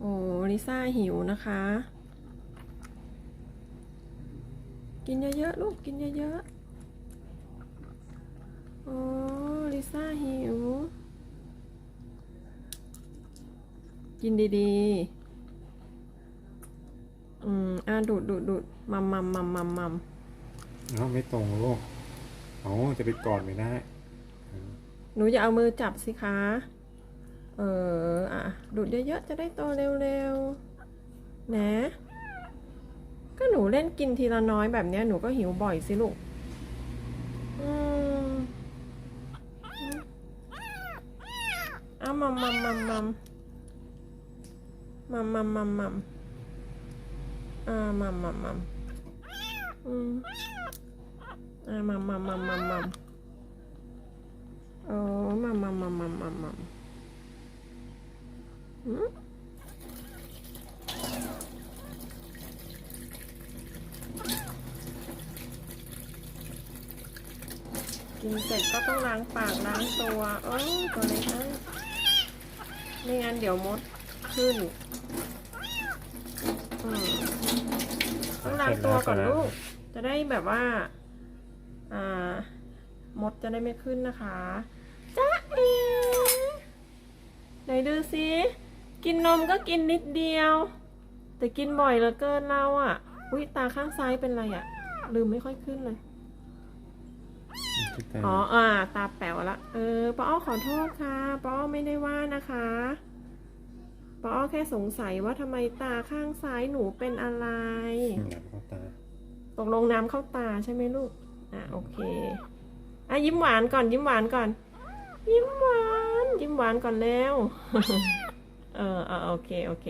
โอ้ลิซ่าหิวนะคะ กินเยอะๆลูกกินเยอะๆโอ้ลิซ่าหิว กินดีๆ อืมอะดูดดูดดูดมัมมัมมัมมัมมัมเอ้าไม่ตรงลูกเอ้าจะไปกอดไม่ได้ หนูอย่าเอามือจับสิคะ เออ อะ ดูดเยอะๆ จะได้โตเร็วๆ นะ ก็หนูเล่นกินทีละน้อยแบบเนี้ยหนูก็หิวบ่อยสิลูก อืมเอามัมมัมมัมมัมมัมมัมมัมมัมอ่ามัมมัมมัมอืมอ่ามัมมัมมัมมัมมัมโอ้มัมมัมมัมมัมมัมมัมหืม กินเสร็จก็ต้องล้างปากล้างตัว เอ้ยตัวเล็กนะไม่งั้นเดี๋ยวมดขึ้นอืมต้องล้างตัวก่อนลูก จะได้แบบว่า อ่า มดจะได้ไม่ขึ้นนะคะจ้าเอ๋ไหนดูสิ กินนมก็กินนิดเดียว แต่กินบ่อยเหลือเกินเราอะ อุ้ยตาข้างซ้ายเป็นไรอะ ลืมไม่ค่อยขึ้นเลย อ๋ออ่าตาแป๋วละ เออป้าอ้อขอโทษค่ะป้าอ้อไม่ได้ว่านะคะป้าอ้อแค่สงสัยว่าทำไมตาข้างซ้ายหนูเป็นอะไรหนักเข้าตาตกลงน้ำเข้าตาใช่ไหมลูก อะโอเค อะยิ้มหวานก่อนยิ้มหวานก่อน ยิ้มหวาน ยิ้มหวานก่อนแล้ว เออเออโอเคโอเค